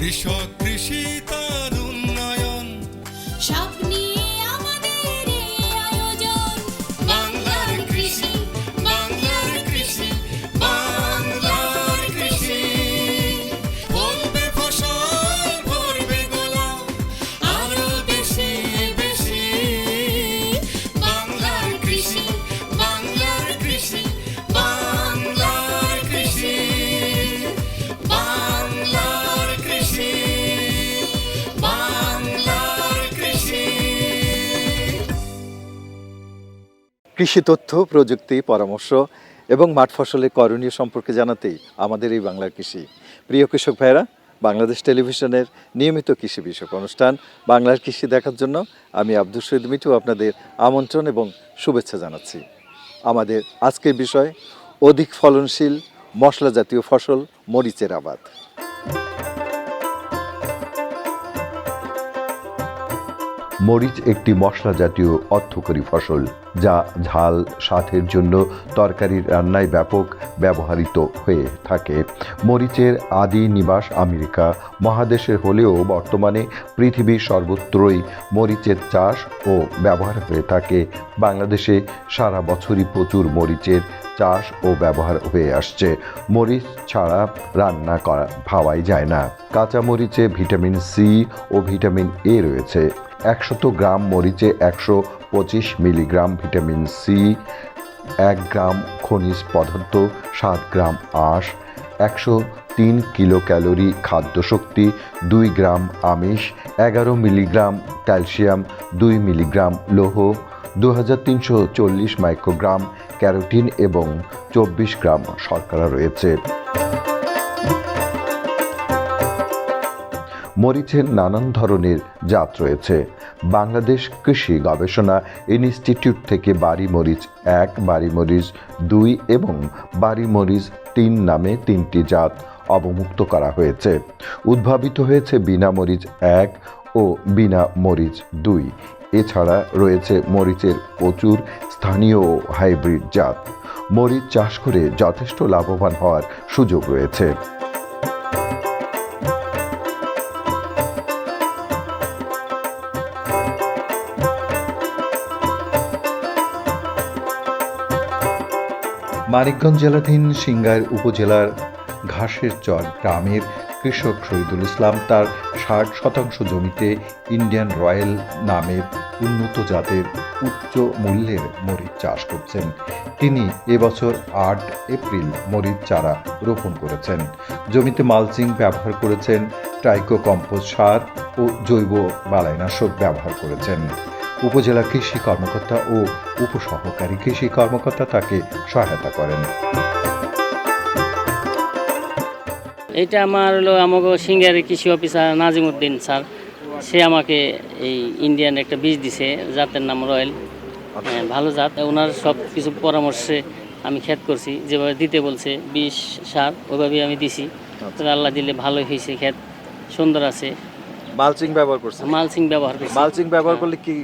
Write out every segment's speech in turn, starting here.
কৃষক কৃষি তার কৃষি তথ্য, প্রযুক্তি, পরামর্শ এবং মাঠ ফসলের করণীয় সম্পর্কে জানাতেই আমাদের এই বাংলার কৃষি। প্রিয় কৃষক ভাইরা বাংলাদেশ টেলিভিশনের নিয়মিত কৃষি বিষয়ক অনুষ্ঠান, বাংলার কৃষি দেখার জন্য আমি আব্দুল শহীদ মিঠু আপনাদের আমন্ত্রণ এবং শুভেচ্ছা জানাচ্ছি। আমাদের আজকের বিষয়, অধিক ফলনশীল মশলা জাতীয় ফসল, মরিচের আবাদ। মরিচ একটি মশলা জাতীয় অর্থকরী ফসল, যা ঝাল স্বাদের জন্য তরকারির রান্নায় ব্যাপক ব্যবহৃত হয়ে থাকে। মরিচের আদি নিবাস আমেরিকা, মহাদেশের হলেও বর্তমানে পৃথিবীর সর্বত্রই মরিচের চাষ ও ব্যবহার হয়ে থাকে। বাংলাদেশে সারা বছরই প্রচুর মরিচের চাষ ও ব্যবহার হয়ে আসছে। মরিচ ছাড়া রান্না করা ভাবাই যায় না। কাঁচা মরিচে ভিটামিন সি ও ভিটামিন এ রয়েছে। একশত গ্রাম মরিচে একশো পঁচিশ মিলিগ্রাম ভিটামিন সি, এক গ্রাম খনিজ পদার্থ, সাত গ্রাম আঁশ, একশো তিন কিলো ক্যালোরি খাদ্যশক্তি, দুই গ্রাম আমিষ, এগারো মিলিগ্রাম ক্যালসিয়াম, দুই মিলিগ্রাম লৌহ দু হাজার তিনশো চল্লিশ মাইক্রোগ্রাম ক্যারোটিন এবং চব্বিশ গ্রাম শর্করা রয়েছে। মরিচের নানান ধরনের জাত রয়েছে। বাংলাদেশ কৃষি গবেষণা ইনস্টিটিউট থেকে বাড়ি মরিচ এক, বাড়ি মরিচ দুই এবং বাড়ি মরিচ তিন নামে তিনটি জাত অবমুক্ত করা হয়েছে। উদ্ভাবিত হয়েছে বিনা মরিচ এক ও বিনা মরিচ দুই। এছাড়া রয়েছে মরিচের প্রচুর স্থানীয় হাইব্রিড জাত। মরিচ চাষ করে যথেষ্ট লাভবান হওয়ার সুযোগ রয়েছে। মানিকগঞ্জ জেলাধীন সিংগাইর উপজেলার ঘাসের চর গ্রামের কৃষক শহীদুল ইসলাম তার ষাট শতাংশ জমিতে ইন্ডিয়ান রয়্যাল নামের উন্নত জাতের উচ্চ মূল্যের মরিচ চাষ করছেন। তিনি এবছর আট এপ্রিল মরিচ চারা রোপণ করেছেন। জমিতে মালচিং ব্যবহার করেছেন ট্রাইকো কম্পোস্ট সার ও জৈব বালাইনাশক ব্যবহার করেছেন। উপজেলা কৃষি কর্মকর্তা ও উপসহকারী কৃষি কর্মকর্তা তাকে সহায়তা করেন। এটা আমার হলো আমাকে সিঙ্গারের কৃষি অফিসার নাজিম উদ্দিন স্যার। সে আমাকে এই ইন্ডিয়ান একটা বীজ দিছে জাতের নাম রয়্যাল হ্যাঁ, ভালো জাত। ওনার সব কিছু পরামর্শে আমি ক্ষেত করছি যেভাবে দিতে বলছে বিষ সার ওইভাবেই আমি দিছি। আল্লাহ দিলে ভালোই হয়েছে ক্ষেত সুন্দর আছে। মালচিং ব্যবহার করছেন? মালসিং ব্যবহার করছি। মালচিং ব্যবহার করলে কি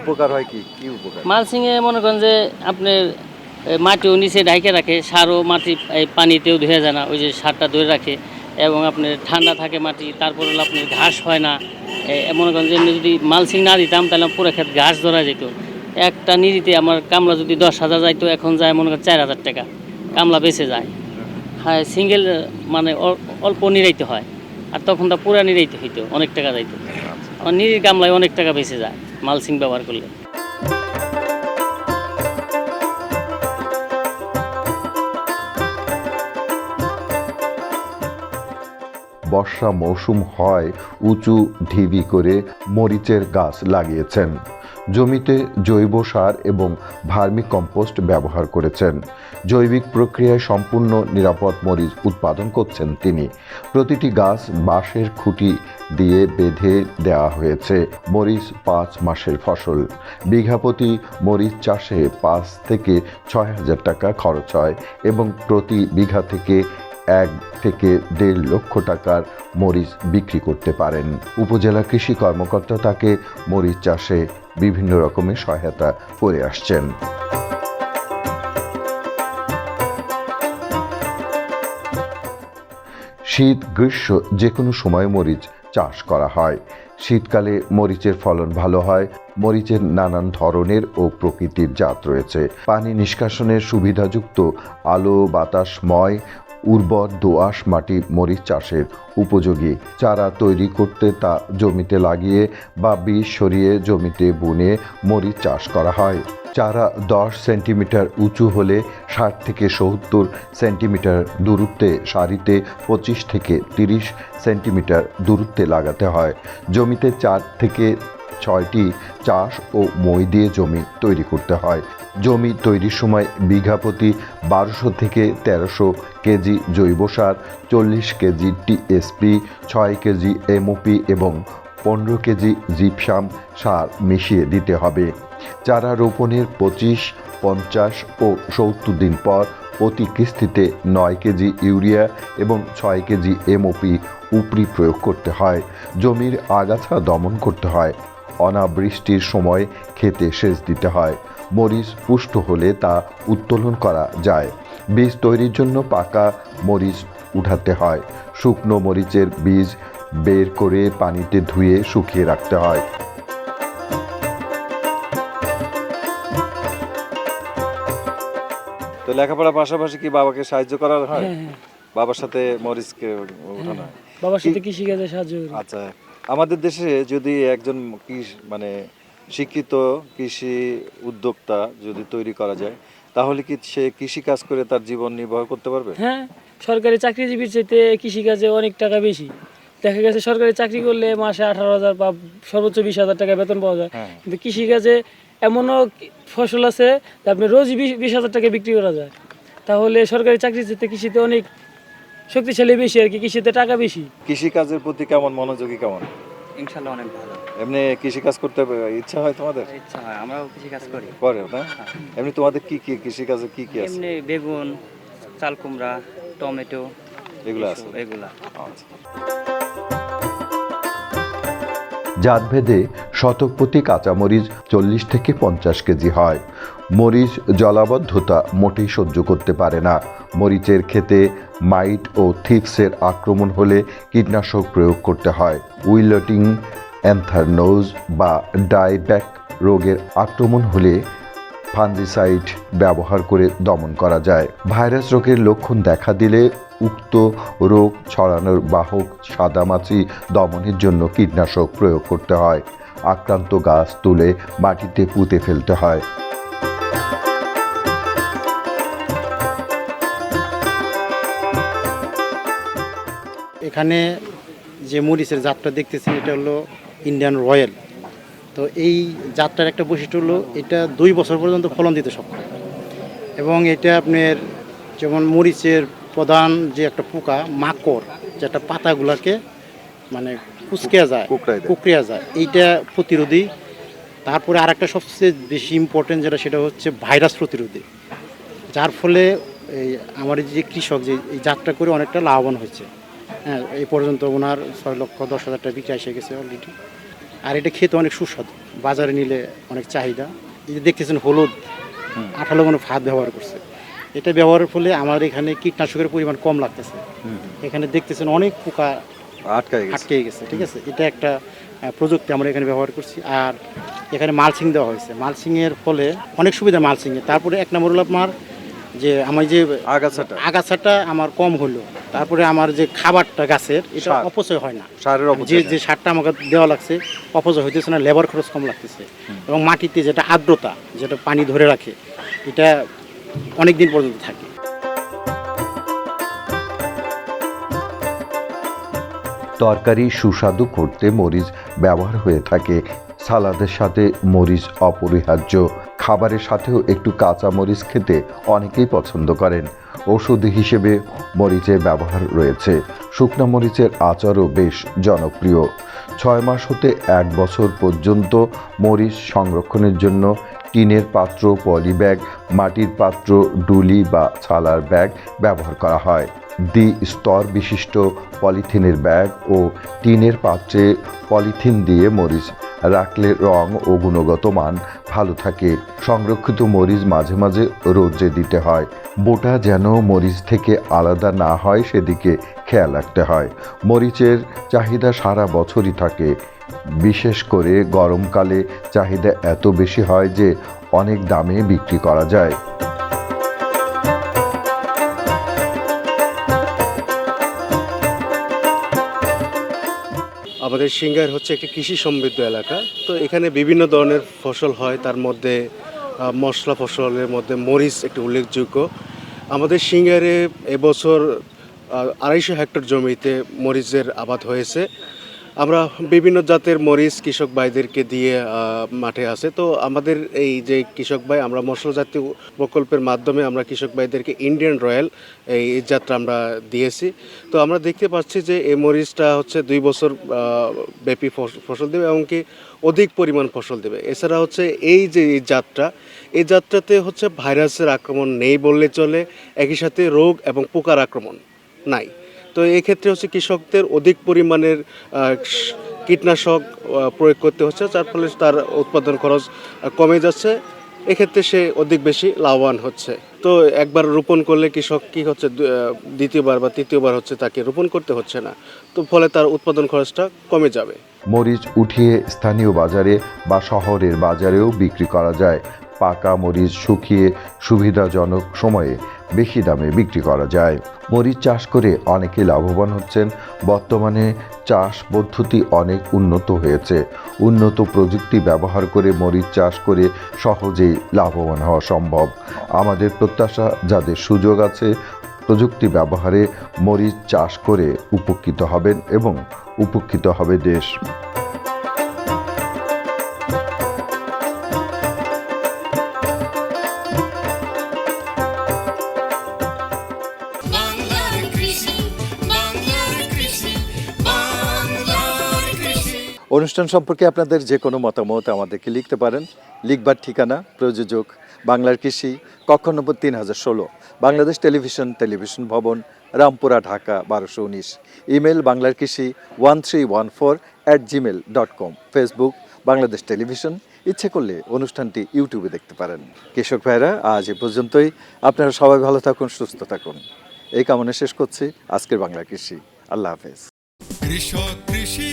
উপকার হয় কি? কি উপকার? মালসিংয়ে মনে করেন যে আপনার এ, মাটিও নিচে ঢাইকে রাখে সারও মাটি এই পানিতেও ধুয়ে যায় না ওই যে সারটা ধরে রাখে এবং আপনার ঠান্ডা থাকে মাটি তারপর হলো আপনার ঘাস হয় না এ, মনে করেন যে যদি মালসিং না দিতাম তাহলে পুরো ক্ষেত ঘাস ধরা যেত। একটা নিরিতে আমার কামলা যদি দশ হাজার যাইতো এখন যায় মনে করেন চার হাজার টাকা কামলা বেঁচে যায়। হ্যাঁ। সিঙ্গেল মানে অল্প নিরাইতে হয়। আর তখন তো পুরা নিরাইতে হইতো, অনেক টাকা যাইতো। আমার নিরির কামলায় অনেক টাকা বেঁচে যায় মালসিং ব্যবহার করলে। বর্ষা মৌসুম হয়, উঁচু ঢিবি করে মরিচের গাছ লাগিয়েছেন। জমিতে জৈব সার এবং ভার্মি কম্পোস্ট ব্যবহার করেছেন। জৈবিক প্রক্রিয়ায় সম্পূর্ণ নিরাপদ মরিচ উৎপাদন করছেন তিনি। প্রতিটি গাছ বাঁশের খুঁটি দিয়ে বেঁধে দেওয়া হয়েছে মরিচ পাঁচ মাসের ফসল। বিঘাপতি মরিচ চাষে পাঁচ থেকে ছয় হাজার টাকা খরচ হয় এবং প্রতি বিঘা থেকে এক থেকে দেড় লক্ষ টাকার মরিচ বিক্রি করতে পারেন। উপজেলা কৃষি কর্মকর্তা তাকে মরিচ চাষে বিভিন্ন রকমের সহায়তা করে আসছেন। শীত, গ্রীষ্ম যে কোনো সময় মরিচ চাষ করা হয়। শীতকালে মরিচের ফলন ভালো হয়। মরিচের নানান ধরনের ও প্রকৃতির জাত রয়েছে। পানি নিষ্কাশনের সুবিধাযুক্ত আলো বাতাসময় উর্বর দোআঁশ মাটি মরিচ চাষের উপযোগী। চারা তৈরি করতে তা জমিতে লাগিয়ে বা বীজ সরিয়ে জমিতে বুনে মরিচ চাষ করা হয়। চারা দশ সেন্টিমিটার উঁচু হলে ষাট থেকে সত্তর সেন্টিমিটার দূরত্বে, সারিতে পঁচিশ থেকে তিরিশ সেন্টিমিটার দূরত্বে লাগাতে হয়। জমিতে চার থেকে ছয়টি চাষ ও মই দিয়ে জমি তৈরি করতে হয়। জমি তৈরির সময় বিঘা প্রতি বারোশো থেকে তেরোশো কেজি জৈব সার, চল্লিশ কেজি টিএসপি ছয় কেজি এমওপি এবং পনেরো কেজি জিপসাম সার মিশিয়ে দিতে হবে। চারা রোপণের পঁচিশ, পঞ্চাশ ও সত্তর দিন পর প্রতি কিস্তিতে নয় কেজি ইউরিয়া এবং ছয় কেজি এমওপি উপরি প্রয়োগ করতে হয়। জমির আগাছা দমন করতে হয়। অনাবৃষ্টির সময় খেতে সেচ দিতে হয়। মরিচ পুষ্ট হলে তা উত্তোলন করা যায়। বীজ তৈরির জন্য পাকা মরিচ উঠাতে হয়। শুকনো মরিচের বীজ বের করে পানিতে ধুয়ে শুকিয়ে রাখতে হয়। তো লেখাপড়ার পাশাপাশি কি বাবাকে সাহায্য করা হয়? হ্যাঁ হ্যাঁ। বাবার সাথে মরিচকে উঠানো হয়? বাবার সাথে কৃষিকাজে সাহায্য আচ্ছা। আমাদের দেশে যদি একজন মানে শিক্ষিত কৃষি উদ্যোক্তা যদি তৈরি করা যায় তাহলে কি সে কৃষি কাজ করে তার জীবন নির্বাহ করতে পারবে? হ্যাঁ সরকারি চাকরিজীবীর চাইতে কৃষিকাজে অনেক টাকা বেশি। দেখা গেছে সরকারি চাকরি করলে মাসে আঠারো হাজার বা সর্বোচ্চ বিশ হাজার টাকা বেতন পাওয়া যায়। হ্যাঁ। কিন্তু কৃষিকাজে এমনও ফসল আছে আপনি রোজই বিশ বিশ হাজার টাকা বিক্রি করা যায়। তাহলে সরকারি চাকরির চাইতে কৃষিতে অনেক শক্তিশালী বেশি আর কি কৃষিতে টাকা বেশি। কৃষি কাজের প্রতি কেমন মনোযোগী কেমন? ইনশাল্লাহ অনেক ভালো। এমনি কৃষি কাজ করতে ইচ্ছা হয় তোমাদের? ইচ্ছা হয় আমরাও কৃষি কাজ করি করে না? এমনি তোমাদের কি কি কৃষি কাজে কি কি আছে? এমনি বেগুন চাল কুমড়া টমেটো এগুলো আছে। এগুলা। আচ্ছা। জাতভেদে শতকপ্রতি কাঁচামরিচ চল্লিশ থেকে পঞ্চাশ কেজি হয়। মরিচ জলাবদ্ধতা মোটেই সহ্য করতে পারে না। মরিচের ক্ষেতে মাইট ও থিপসের আক্রমণ হলে কীটনাশক প্রয়োগ করতে হয়। উইলটিং অ্যান্থারনোজ বা ডাইব্যাক রোগের আক্রমণ হলে ফাঞ্জিসাইড ব্যবহার করে দমন করা যায়। ভাইরাস রোগের লক্ষণ দেখা দিলে উক্ত রোগ ছড়ানোর বাহক সাদামাছি দমনের জন্য কীটনাশক প্রয়োগ করতে হয়। আক্রান্ত গাছ তুলে মাটিতে পুঁতে ফেলতে হয়। এখানে যে মরিচের জাতটা দেখতেছেন, এটা হলো ইন্ডিয়ান রয়্যাল তো এই জাতটার একটা বৈশিষ্ট্য হলো, এটা দুই বছর পর্যন্ত ফলন দিতে সক্ষম। এবং এটা আপনার যেমন মরিচের প্রধান যে একটা পোকা মাকড় যেটা পাতাগুলাকে মানে কুচকিয়া যায় কুঁকড়ায় যায় এইটা প্রতিরোধী। তারপরে আরেকটা সবচেয়ে বেশি ইম্পর্টেন্ট যেটা সেটা হচ্ছে ভাইরাস প্রতিরোধী। যার ফলে এই আমার এই যে কৃষক যে এই জাতটা করে অনেকটা লাভবান হয়েছে। হ্যাঁ এই পর্যন্ত ওনার ছয় লক্ষ দশ হাজার টাকা বিক্রি এসে গেছে অলরেডি আর এটা খেতে অনেক সুস্বাদু। বাজারে নিলে অনেক চাহিদা। এই যে দেখতেছেন হলুদ আঠালো কোনো ভাত ব্যবহার করছে। এটা ব্যবহারের ফলে আমার এখানে কীটনাশকের পরিমাণ কম লাগতেছে। এখানে দেখতেছেন অনেক পোকা আটকায় গেছে। আটকে গেছে ঠিক আছে? এটা একটা প্রযুক্তি আমরা এখানে ব্যবহার করছি। আর এখানে মালচিং দেওয়া হয়েছে। মালচিংয়ের ফলে অনেক সুবিধা মালচিংয়ে। তারপরে এক নম্বর হলো আপনার যে আমার যে আগাছাটা। আগাছাটা আমার কম হলো। তারপরে আমার যে খাবারটা গাছের এটা অপচয় হয় না। সারের যে যে সারটা আমাকে দেওয়া লাগছে অপচয় হইতেছে না লেবার খরচ কম লাগতেছে। এবং মাটিতে যেটা আর্দ্রতা যেটা পানি ধরে রাখে এটা অনেক দিন পর্যন্ত থাকে। তরকারি সুস্বাদু করতে মরিচ ব্যবহার হয়ে থাকে। সালাদের সাথে মরিচ অপরিহার্য। খাবারের সাথেও একটু কাঁচা মরিচ খেতে অনেকেই পছন্দ করেন। ওষুধ হিসেবে মরিচের ব্যবহার রয়েছে। শুকনো মরিচের আচারও বেশ জনপ্রিয়। ছয় মাস হতে এক বছর পর্যন্ত মরিচ সংরক্ষণের জন্য টিনের পাত্র পলিব্যাগ মাটির পাত্র, ডুলি বা ছালার ব্যাগ ব্যবহার করা হয়। দ্বি স্তর বিশিষ্ট পলিথিনের ব্যাগ ও টিনের পাত্রে পলিথিন দিয়ে মরিচ রাখলে রং ও গুণগত মান ভালো থাকে। সংরক্ষিত মরিচ মাঝে মাঝে রোদ্রে দিতে হয়। বোটা যেন মরিচ থেকে আলাদা না হয়, সেদিকে খেয়াল রাখতে হয়। মরিচের চাহিদা সারা বছরই থাকে। বিশেষ করে গরমকালে চাহিদা এত বেশি হয় যে অনেক দামে বিক্রি করা যায়। আমাদের সিঙ্গার হচ্ছে একটি কৃষি সমৃদ্ধ এলাকা। তো এখানে বিভিন্ন ধরনের ফসল হয়, তার মধ্যে মশলা ফসলের মধ্যে মরিচ একটি উল্লেখযোগ্য। আমাদের সিঙ্গারে এবছর আড়াইশো হেক্টর জমিতে মরিচের আবাদ হয়েছে। আমরা বিভিন্ন জাতের মরিচ কৃষক ভাইদেরকে দিয়ে মাঠে আছে। তো আমাদের এই যে কৃষক ভাই, আমরা মশলা জাতীয় প্রকল্পের মাধ্যমে আমরা কৃষক ভাইদেরকে ইন্ডিয়ান রয়্যাল এই জাতটা আমরা দিয়েছি। তো আমরা দেখতে পাচ্ছি যে এই মরিচটা হচ্ছে দুই বছর ব্যাপী ফস- ফসল দেবে এমনকি অধিক পরিমাণ ফসল দেবে। এছাড়া হচ্ছে এই যে এই এই জাতটাতে হচ্ছে ভাইরাসের আক্রমণ নেই বললে চলে, একই সাথে রোগ এবং পোকার আক্রমণ নাই। তো এক্ষেত্রে হচ্ছে কৃষকদের অধিক পরিমাণের কীটনাশক প্রয়োগ করতে হচ্ছে, যার ফলে তার উৎপাদন খরচ কমে যাচ্ছে। এক্ষেত্রে সে অধিক বেশি লাভবান হচ্ছে। তো একবার রোপণ করলে কৃষক কি হচ্ছে দ্বিতীয়বার বা তৃতীয়বার হচ্ছে তাকে রোপণ করতে হচ্ছে না। তো ফলে তার উৎপাদন খরচটা কমে যাবে। মরিচ উঠিয়ে স্থানীয় বাজারে বা শহরের বাজারেও বিক্রি করা যায়। পাকা মরিচ শুকিয়ে সুবিধাজনক সময়ে বেশি দামে বিক্রি করা যায়। মরিচ চাষ করে অনেকে লাভবান হচ্ছেন। বর্তমানে চাষ পদ্ধতি অনেক উন্নত হয়েছে। উন্নত প্রযুক্তি ব্যবহার করে মরিচ চাষ করে সহজেই লাভবান হওয়া সম্ভব। আমাদের প্রত্যাশা, যাদের সুযোগ আছে প্রযুক্তি ব্যবহারে মরিচ চাষ করে উপকৃত হবেন এবং উপকৃত হবে দেশ। অনুষ্ঠান সম্পর্কে আপনাদের যে কোনো মতামত আমাদেরকে লিখতে পারেন। লিখবার ঠিকানা, প্রযোজক, বাংলার কৃষি, কক্ষ নম্বর তিন হাজার ষোলো, বাংলাদেশ টেলিভিশন টেলিভিশন ভবন, রামপুরা, ঢাকা, বারোশো উনিশ। ইমেল বাংলার কৃষি one three one four at Gmail dot com. Facebook, Bangladesh television. ইচ্ছে করলে অনুষ্ঠানটি ইউটিউবে দেখতে পারেন। কৃষক ভাইরা আজ এ পর্যন্তই। আপনারা সবাই ভালো থাকুন, সুস্থ থাকুন। এই কামনা শেষ করছি। আজকের বাংলা কৃষি। আল্লাহ হাফেজ। কৃষক কৃষি